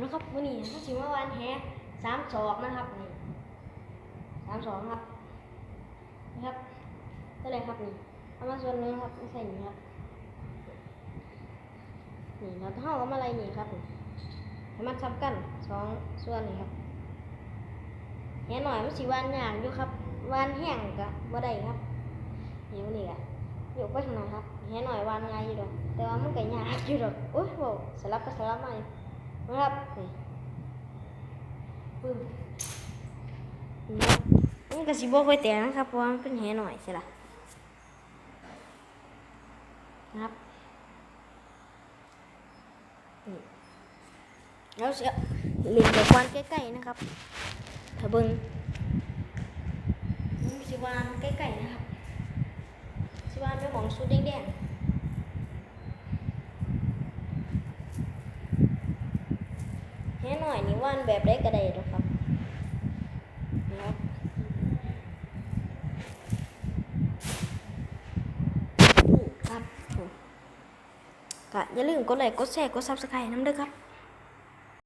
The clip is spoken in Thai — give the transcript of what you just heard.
นะครับวันนี้ถ้าชิว่าวันแฮสามสองนะครับนี่สามสองครับนะครับเท่าไรครับนี่เอามาส่วนนึงครับไม่ใส่นี่ครับนี่เราเท่ากับอะไรนี่ครับให้มันซ้ำกันสองส่วนนี่ครับแหหน่อยมันสีวานยากอยู่ครับวานแห้งกะบ่ได้ครับเดี๋ยวนี่กะยกไปข้างหน้าครับแหหน่อยวานงายอยู่ดอกแต่ว่ามันก็ยากอยู่ดอกโอ้ยโหสลับก็สลับมาอยู่ ครับปึ้มนี่ครับมันก็สิบ่ค่อยแตกนะครับเพราะว่ามันเป็นแหหน่อยใช่ล่ะครับแล้วเสียเล่นแบบวานใกล้ๆนะครับถ้าเบิ่งมันสิวานใกล้ๆนะครับสิวานเป็นของสุดแดงๆ แค่หน่อยนี่ว่านแบบได้กระได้หรอครับนะครับครับก็อย่าลืมกดไลค์กดแชร์กดซับสไครต์น้ำด้อครับ